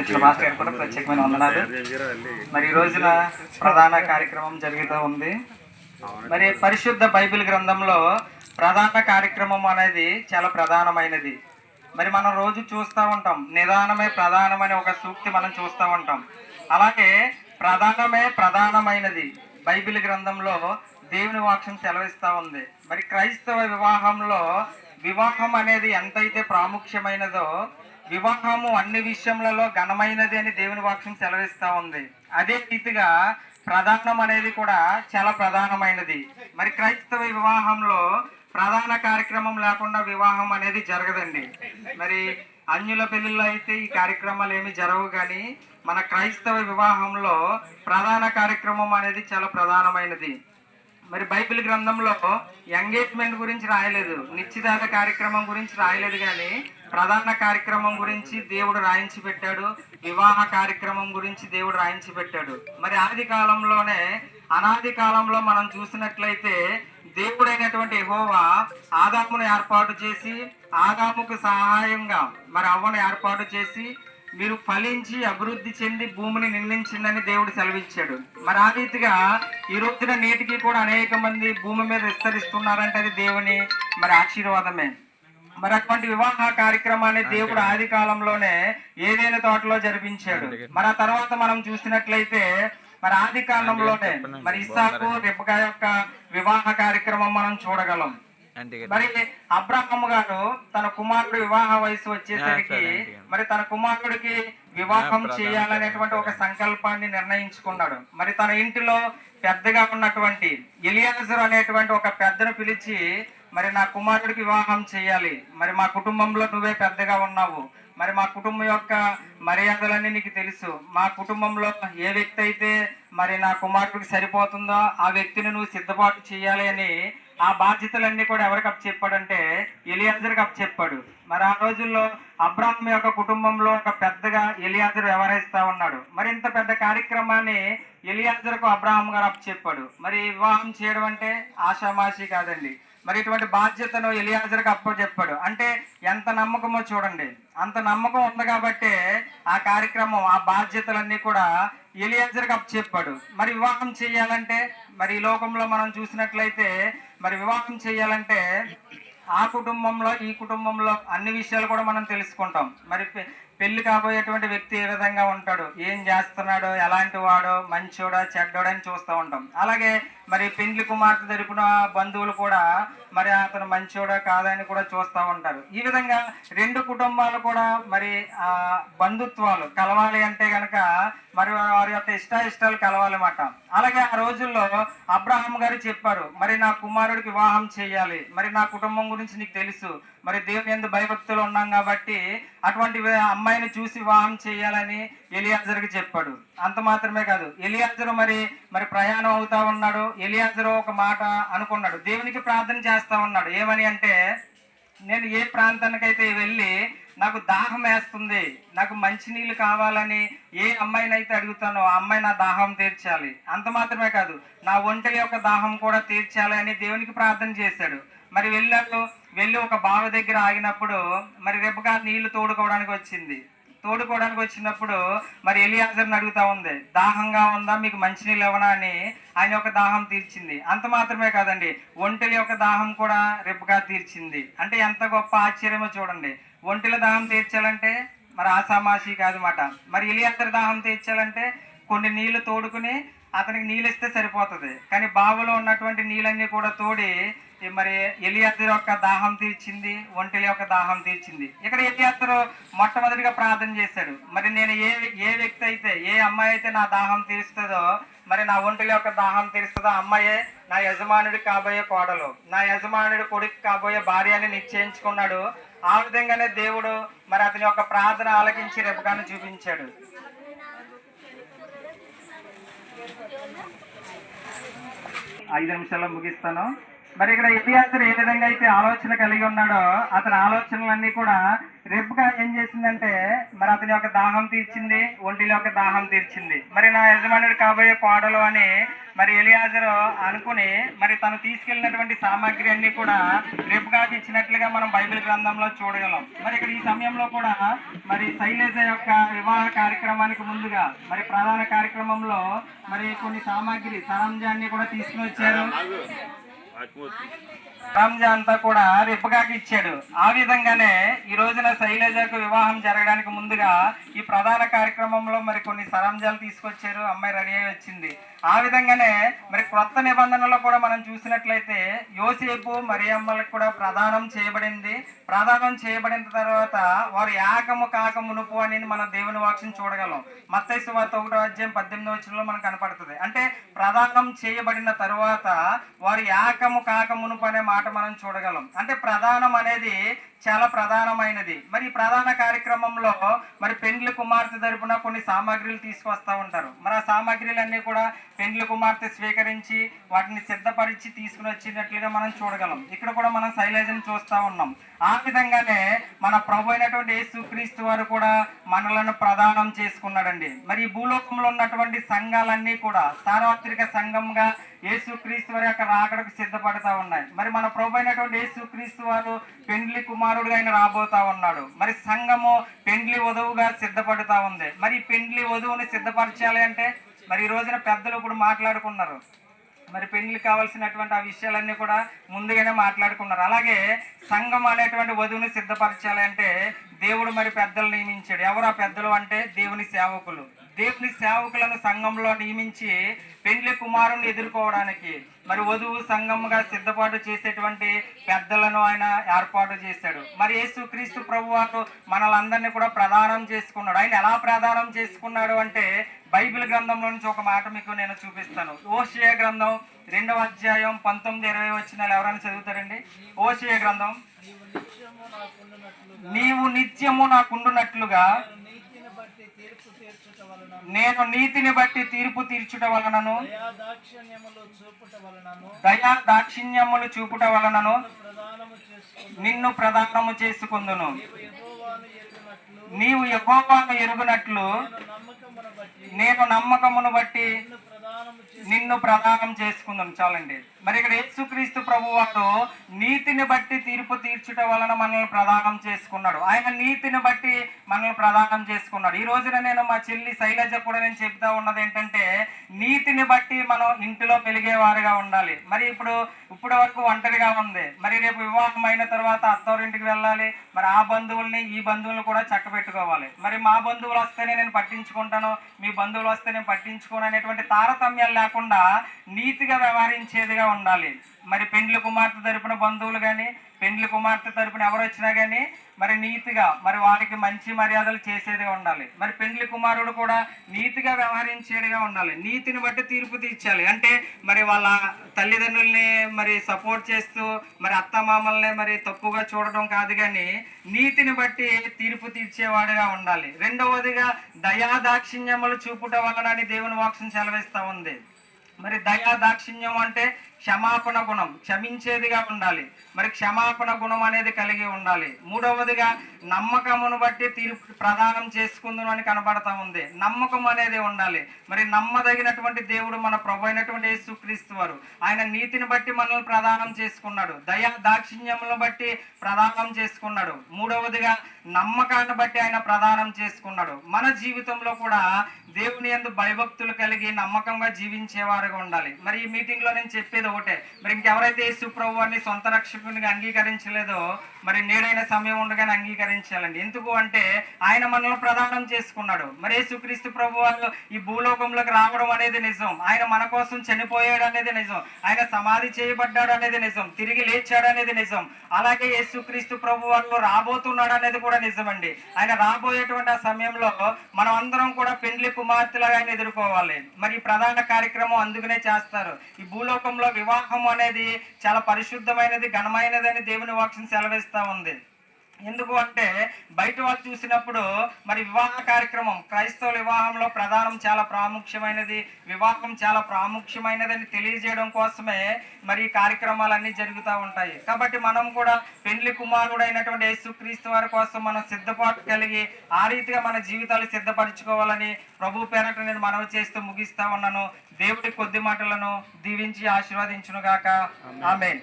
వచ్చిన మాస్టర్ గారు కూడా ప్రత్యేకమైన వందనాలు. మరి ఈ రోజున ప్రధాన కార్యక్రమం జరుగుతూ ఉంది. మరి పరిశుద్ధ బైబిల్ గ్రంథంలో ప్రధాన కార్యక్రమం అనేది చాలా ప్రధానమైనది. మరి మనం రోజు చూస్తూ ఉంటాం. నిదానమే ప్రధానమని ఒక సూక్తి మనం చూస్తూ ఉంటాం. అలాగే ప్రధానమే ప్రధానమైనది. బైబిల్ గ్రంథంలో దేవుని వాక్యం సెలవిస్తూ ఉంది. మరి క్రైస్తవ వివాహంలో వివాహం అనేది ఎంతైతే ప్రాముఖ్యమైనదో వివాహము అన్ని విషయములలో ఘనమైనది అని దేవుని వాక్యం సెలవిస్తూ ఉంది. అదే రీతిగా ప్రధానం అనేది కూడా చాలా ప్రధానమైనది. మరి క్రైస్తవ వివాహంలో ప్రధాన కార్యక్రమం లేకుండా వివాహం అనేది జరగదండి. మరి అన్యుల పెళ్ళిలో అయితే ఈ కార్యక్రమాలు ఏమి జరగవు కానీ మన క్రైస్తవ వివాహంలో ప్రధాన కార్యక్రమం అనేది చాలా ప్రధానమైనది. మరి బైబిల్ గ్రంథంలో ఎంగేజ్మెంట్ గురించి రాయలేదు నిశ్చితార్థ కార్యక్రమం గురించి రాయలేదు కానీ ప్రధాన కార్యక్రమం గురించి దేవుడు రాయించి పెట్టాడు వివాహ కార్యక్రమం గురించి దేవుడు రాయించి పెట్టాడు. మరి ఆది కాలంలోనే అనాది కాలంలో మనం చూసినట్లయితే దేవుడైనటువంటి హోవా ఆదామును ఏర్పాటు చేసి ఆదాముకు సహాయంగా మరి అవ్వను ఏర్పాటు చేసి మీరు ఫలించి అభివృద్ధి చెంది భూమిని నిర్మించిందని దేవుడు సెలవిచ్చాడు. మరి ఆ రీతిగా ఈ రోజున నేటికి కూడా అనేక మంది భూమి మీద విస్తరిస్తున్నారంటే అది దేవుని మరి ఆశీర్వాదమే. మరి అటువంటి వివాహ కార్యక్రమాన్ని దేవుడు ఆది కాలంలోనే ఏదైనా తోటలో జరిపించాడు. మరి ఆ తర్వాత మనం చూసినట్లయితే మరి ఆది కాలంలోనే మరి ఇస్సాకు రెబ్బక యొక్క వివాహ కార్యక్రమం మనం చూడగలం. మరి అబ్రహం గారు తన కుమారుడు వివాహ వయసు వచ్చేసరికి మరి తన కుమారుడికి వివాహం చేయాలనేటువంటి ఒక సంకల్పాన్ని నిర్ణయించుకున్నాడు. మరి తన ఇంటిలో పెద్దగా ఉన్నటువంటి ఎలియాజర్ అనేటువంటి ఒక పెద్దను పిలిచి మరి నా కుమారుడికి వివాహం చేయాలి. మరి మా కుటుంబంలో నువ్వే పెద్దగా ఉన్నావు. మరి మా కుటుంబం యొక్క మర్యాదలన్నీ నీకు తెలుసు. మా కుటుంబంలో ఏ వ్యక్తి అయితే మరి నా కుమారుడికి సరిపోతుందో ఆ వ్యక్తిని నువ్వు సిద్ధపాటు చేయాలి అని ఆ బాధ్యతలన్నీ కూడా ఎవరికి అప్ చెప్పాడంటే ఎలియాజర్కి అప్పచెప్పాడు. మరి ఆ రోజుల్లో అబ్రాహం యొక్క కుటుంబంలో ఒక పెద్దగా ఎలియాజర్ వ్యవహరిస్తా ఉన్నాడు. మరి ఇంత పెద్ద కార్యక్రమాన్ని ఎలియాజర్కు అబ్రాహం గారు అప్పచెప్పాడు. మరి వివాహం చేయడం అంటే ఆషామాషి కాదండి. మరి ఇటువంటి బాధ్యతను ఎలియాజర్కి అప్పచెప్పాడు. అంటే ఎంత నమ్మకమో చూడండి. అంత నమ్మకం ఉంది కాబట్టి ఆ కార్యక్రమం ఆ బాధ్యతలన్నీ కూడా ఎలియాజర్కి అప్ చెప్పాడు. మరి వివాహం చేయాలంటే మరి ఈ లోకంలో మనం చూసినట్లయితే మరి వివాహం చేయాలంటే ఆ కుటుంబంలో ఈ కుటుంబంలో అన్ని విషయాలు కూడా మనం తెలుసుకుంటాం. మరి పెళ్ళి కాబోయేటువంటి వ్యక్తి ఏ విధంగా ఉంటాడు? ఏం చేస్తున్నాడో? ఎలాంటి వాడో? మంచోడా? చెడ్డోడా అని చూస్తూ ఉంటాం. అలాగే మరి పెండ్లి కుమార్తె తరపున బంధువులు కూడా మరి అతను మంచోడా కాదని కూడా చూస్తూ ఉంటారు. ఈ విధంగా రెండు కుటుంబాలు కూడా మరి ఆ బంధుత్వాలు కలవాలి అంటే కనుక మరి వారి యొక్క ఇష్ట ఇష్టాలు కలవాలన్నమాట. అలాగే ఆ రోజుల్లో అబ్రహాం గారు చెప్పారు మరి నా కుమారుడికి వివాహం చేయాలి. మరి నా కుటుంబం గురించి నీకు తెలుసు. మరి దేవుని ఎందు భయభక్తులు ఉన్నాం కాబట్టి అటువంటి అమ్మాయిని చూసి వివాహం చేయాలని ఎలియాజర్కి చెప్పాడు. అంత మాత్రమే కాదు ఎలియాజరు మరి మరి ప్రయాణం అవుతా ఉన్నాడు. ఎలియాజరు ఒక మాట అనుకున్నాడు. దేవునికి ప్రార్థన చేస్తా ఉన్నాడు. ఏమని అంటే నేను ఏ ప్రాంతానికైతే వెళ్ళి నాకు దాహం వేస్తుంది నాకు మంచినీళ్ళు కావాలని ఏ అమ్మాయినైతే అడుగుతానో ఆ అమ్మాయి నా దాహం తీర్చాలి. అంత మాత్రమే కాదు నా ఒంటరి యొక్క దాహం కూడా తీర్చాలి అని దేవునికి ప్రార్థన చేశాడు. మరి వెళ్ళాడు వెళ్ళి ఒక బావి దగ్గర ఆగినప్పుడు మరి రేపుగా నీళ్ళు తోడుకోవడానికి వచ్చింది. తోడుకోవడానికి వచ్చినప్పుడు మరి ఎలియాజర్ని అడుగుతా ఉంది. దాహంగా ఉందా? మీకు మంచినీళ్ళు ఇవ్వనా? అని ఆయన యొక్క దాహం తీర్చింది. అంత మాత్రమే కాదండి. ఒంటెల యొక్క దాహం కూడా రెబ్బగా తీర్చింది. అంటే ఎంత గొప్ప ఆశ్చర్యమో చూడండి. ఒంటెల దాహం తీర్చాలంటే మరి ఆసామాషి కాదన్నమాట మరి ఎలియాజర్ దాహం తీర్చాలంటే కొన్ని నీళ్ళు తోడుకుని అతనికి నీళ్ళు ఇస్తే సరిపోతుంది. కానీ బావిలో ఉన్నటువంటి నీళ్ళన్నీ కూడా తోడి మరి ఎలియాజరు యొక్క దాహం తీర్చింది ఒంటెల యొక్క దాహం తీర్చింది. ఇక్కడ ఎలియాజరు మొట్టమొదటిగా ప్రార్థన చేశాడు. మరి నేను ఏ ఏ వ్యక్తి అయితే ఏ అమ్మాయి అయితే నా దాహం తీరుస్తుందో మరి నా ఒంటెల యొక్క దాహం తీరుస్తుందో అమ్మాయే నా యజమానుడికి కాబోయే కోడలు. నా యజమానుడి కొడుకు కాబోయే భార్య అని నిశ్చయించుకున్నాడు. ఆ విధంగానే దేవుడు మరి అతని యొక్క ప్రార్థన ఆలకించి రెపకాన్ని చూపించాడు. ఐదు నిమిషాల్లో ముగిస్తాను. మరి ఇక్కడ ఎలియాసర్ ఏ విధంగా అయితే ఆలోచన కలిగి ఉన్నాడో అతని ఆలోచనలన్నీ కూడా రేపుగా ఏం చేసిందంటే మరి అతని యొక్క దాహం తీర్చింది ఒంటిలో యొక్క దాహం తీర్చింది. మరి నా యజమానుడు కాబోయే కోడలు అని మరి ఎలియాజరు అనుకుని మరి తను తీసుకెళ్ళినటువంటి సామాగ్రి అన్ని కూడా రెప్పుగా ఇచ్చినట్లుగా మనం బైబిల్ గ్రంథంలో చూడగలం. మరి ఇక్కడ ఈ సమయంలో కూడా మరి శైలేజ యొక్క వివాహ కార్యక్రమానికి ముందుగా మరి ప్రధాన కార్యక్రమంలో మరి కొన్ని సామాగ్రి సరంజాన్ని కూడా తీసుకుని వచ్చారు. Aqui. రంజా అంతా కూడా రిప్పగాకి ఇచ్చాడు. ఆ విధంగానే ఈ రోజున శైలజకు వివాహం జరగడానికి ముందుగా ఈ ప్రధాన కార్యక్రమంలో మరి కొన్ని సరంజాలు తీసుకొచ్చారు. అమ్మాయి రెడీ అయి వచ్చింది. ఆ విధంగానే మరి క్రొత్త నిబంధనలో కూడా మనం చూసినట్లయితే యోసేపు మరియమ్మలకు కూడా ప్రదానం చేయబడింది. ప్రదానం చేయబడిన తర్వాత వారు యాకము కాక మునుపు అని మన దేవుని వాక్యం చూడగలం. మత్తైసు వార్త ఒకటో అధ్యాయం పద్దెనిమిదో వచ్చినలో మనకు కనపడుతుంది. అంటే ప్రదానం చేయబడిన తరువాత వారు యాకము కాక మునుపు అనే మాట మనం చూడగలం. అంటే ప్రధానం అనేది చాలా ప్రధానమైనది. మరి ప్రధాన కార్యక్రమంలో మరి పెండ్లి కుమార్తె తరపున కొన్ని సామాగ్రిలు తీసుకొస్తా ఉంటారు. మరి ఆ సామాగ్రిలన్నీ కూడా పెండ్లి కుమార్తె స్వీకరించి వాటిని సిద్ధపరిచి తీసుకుని వచ్చినట్లుగా మనం చూడగలం. ఇక్కడ కూడా మనం శైలజని చూస్తూ ఉన్నాం. ఆ విధంగానే మన ప్రభు అయినటువంటి యేసుక్రీస్తు వారు కూడా మనలను ప్రదానం చేసుకున్నాడండి. మరి భూలోకంలో ఉన్నటువంటి సంఘాలన్నీ కూడా సార్వత్రిక సంఘంగా యేసుక్రీస్తు వారి యొక్క రాకడకు సిద్ధపడతా ఉన్నాయి. మరి మన ప్రభు అయినటువంటి యేసుక్రీస్తు వారు పెండ్లి కుమార్ కుమారుడుగా ఆయన రాబోతా ఉన్నాడు. మరి సంఘము పెండ్లి వధువుగా సిద్ధపడుతూ ఉంది. మరి పెండ్లి వధువుని సిద్ధపరచాలి అంటే మరి ఈ రోజున పెద్దలు ఇప్పుడు మాట్లాడుకున్నారు. మరి పెళ్ళి కావాల్సినటువంటి ఆ విషయాలన్నీ కూడా ముందుగానే మాట్లాడుకున్నారు. అలాగే సంఘం అనేటువంటి వధువుని సిద్ధపరచాలి అంటే దేవుడు మరి పెద్దలు నియమించాడు. ఎవరు ఆ పెద్దలు అంటే దేవుని సేవకులు. దేవుని సేవకులను సంఘంలో నియమించి పెండ్లి కుమారుని ఎదుర్కోవడానికి మరి వధువు సంఘంగా సిద్ధపాటు చేసేటువంటి పెద్దలను ఆయన ఏర్పాటు చేశాడు. మరి యేసు క్రీస్తు ప్రభు వారు మనలందరినీ కూడా ప్రదానం చేసుకున్నాడు. ఆయన ఎలా ప్రదానం చేసుకున్నాడు అంటే బైబిల్ గ్రంథంలో నుంచి ఒక మాట మీకు నేను చూపిస్తాను. ఓషియా గ్రంథం రెండవ అధ్యాయం పంతొమ్మిది ఇరవై వచ్చిన ఎవరైనా చదువుతారండి? ఓషియా గ్రంథం. నీవు నిత్యము నాకుండునట్లుగా నేను నీతిని బట్టి తీర్పు తీర్చుట వలనను దయా దాక్షిణ్యములు చూపుట వలనను నిన్ను ప్రదానము చేసుకుందును. నీవు యెహోవాను ఎరుగునట్లు నేను నమ్మకమును బట్టి నిన్ను ప్రదానం చేసుకుందాం. చాలండి. మరి ఇక్కడ యేసుక్రీస్తు ప్రభు వారు నీతిని బట్టి తీర్పు తీర్చుట వలన మనల్ని ప్రదానం చేసుకున్నాడు. ఆయన నీతిని బట్టి మనల్ని ప్రదానం చేసుకున్నాడు. ఈ రోజున నేను మా చెల్లి శైలజ కూడా నేను చెప్తా ఉన్నది ఏంటంటే నీతిని బట్టి మనం ఇంటిలో పెరిగేవారుగా ఉండాలి. మరి ఇప్పుడు ఇప్పటి వరకు ఒంటరిగా ఉంది. మరి రేపు వివాహం అయిన తర్వాత అత్తవారింటికి వెళ్ళాలి. మరి ఆ బంధువుల్ని ఈ బంధువులను కూడా చక్క పెట్టుకోవాలి మరి మా బంధువులు వస్తేనే నేను పట్టించుకుంటాను. మీ బంధువులు వస్తే నేను పట్టించుకోను అనేటువంటి తారతమ్యాలు కాకుండా నీతిగా వ్యవహరించేదిగా ఉండాలి. మరి పెండ్లి కుమార్తె తరపున బంధువులు కానీ పెండ్లి కుమార్తె తరపున ఎవరు వచ్చినా కానీ మరి నీతిగా మరి వారికి మంచి మర్యాదలు చేసేదిగా ఉండాలి. మరి పెండ్లి కుమారుడు కూడా నీతిగా వ్యవహరించేదిగా ఉండాలి. నీతిని బట్టి తీర్పు తీర్చాలి. అంటే మరి వాళ్ళ తల్లిదండ్రుల్ని మరి సపోర్ట్ చేస్తూ మరి అత్తమామల్ని మరి తప్పుగా చూడడం కాదు కానీ నీతిని బట్టి తీర్పు తీర్చేవాడిగా ఉండాలి. రెండవదిగా దయా దాక్షిణ్యములు చూపుట వలన అని దేవుని వాక్యం సెలవిస్తూ ఉంది. మరి దయా దాక్షిణ్యం అంటే క్షమాపణ గుణం. క్షమించేదిగా ఉండాలి. మరి క్షమాపణ గుణం అనేది కలిగి ఉండాలి. మూడవదిగా నమ్మకమును బట్టి తీర్పు ప్రదానం చేసుకుందును అని కనబడతా ఉంది. నమ్మకం అనేది ఉండాలి. మరి నమ్మదగినటువంటి దేవుడు మన ప్రభు అయినటువంటి యేసుక్రీస్తు వారు. ఆయన నీతిని బట్టి మనల్ని ప్రదానం చేసుకున్నాడు. దయా దాక్షిణ్యములను బట్టి ప్రదానం చేసుకున్నాడు. మూడవదిగా నమ్మకాన్ని బట్టి ఆయన ప్రదానం చేసుకున్నాడు. మన జీవితంలో కూడా దేవుని యందు భయభక్తులు కలిగి నమ్మకంగా జీవించేవారుగా ఉండాలి. మరి ఈ మీటింగ్లో నేను చెప్పేది ఒకటే. మరి ఇంకెవరైతే యేసు ప్రభువాన్ని సొంత రక్షకునిగా అంగీకరించలేదో మరి నేడైన సమయం ఉండగానే అంగీకరించాలండి. ఎందుకు అంటే ఆయన మనల్ని ప్రదానం చేసుకున్నాడు. మరి యేసుక్రీస్తు ప్రభు వాళ్ళు ఈ భూలోకంలోకి రావడం అనేది నిజం. ఆయన మన కోసం చనిపోయాడు అనేది నిజం. ఆయన సమాధి చేయబడ్డాడు అనేది నిజం. తిరిగి లేచాడు అనేది నిజం. అలాగే యేసుక్రీస్తు ప్రభు వాళ్ళు రాబోతున్నాడు అనేది కూడా నిజమండి. ఆయన రాబోయేటువంటి ఆ సమయంలో మనం అందరం కూడా పెండ్లి కుమార్తెలాగా ఆయన ఎదుర్కోవాలి. మరి ఈ ప్రధాన కార్యక్రమం అందుకనే చేస్తారు. ఈ భూలోకంలో వివాహం అనేది చాలా పరిశుద్ధమైనది ఘనమైనది అని దేవుని వాక్యం సెలవిస్తా ఉంది. ఎందుకు అంటే బయట వాళ్ళు చూసినప్పుడు మరి వివాహ కార్యక్రమం క్రైస్తవ వివాహంలో ప్రధానం చాలా ప్రాముఖ్యమైనది వివాహం చాలా ప్రాముఖ్యమైనదని తెలియజేయడం కోసమే మరి ఈ కార్యక్రమాలన్నీ జరుగుతూ ఉంటాయి. కాబట్టి మనం కూడా పెళ్ళి కుమారుడు అయినటువంటి యేసుక్రీస్తు వారి కోసం మనం సిద్ధపాటు కలిగి ఆ రీతిగా మన జీవితాలు సిద్ధపరచుకోవాలని ప్రభు పేరట నేను మనవి చేస్తూ ముగిస్తా ఉన్నాను. దేవుడి కొద్ది మాటలను దీవించి ఆశీర్వదించును గాక ఆమెన్.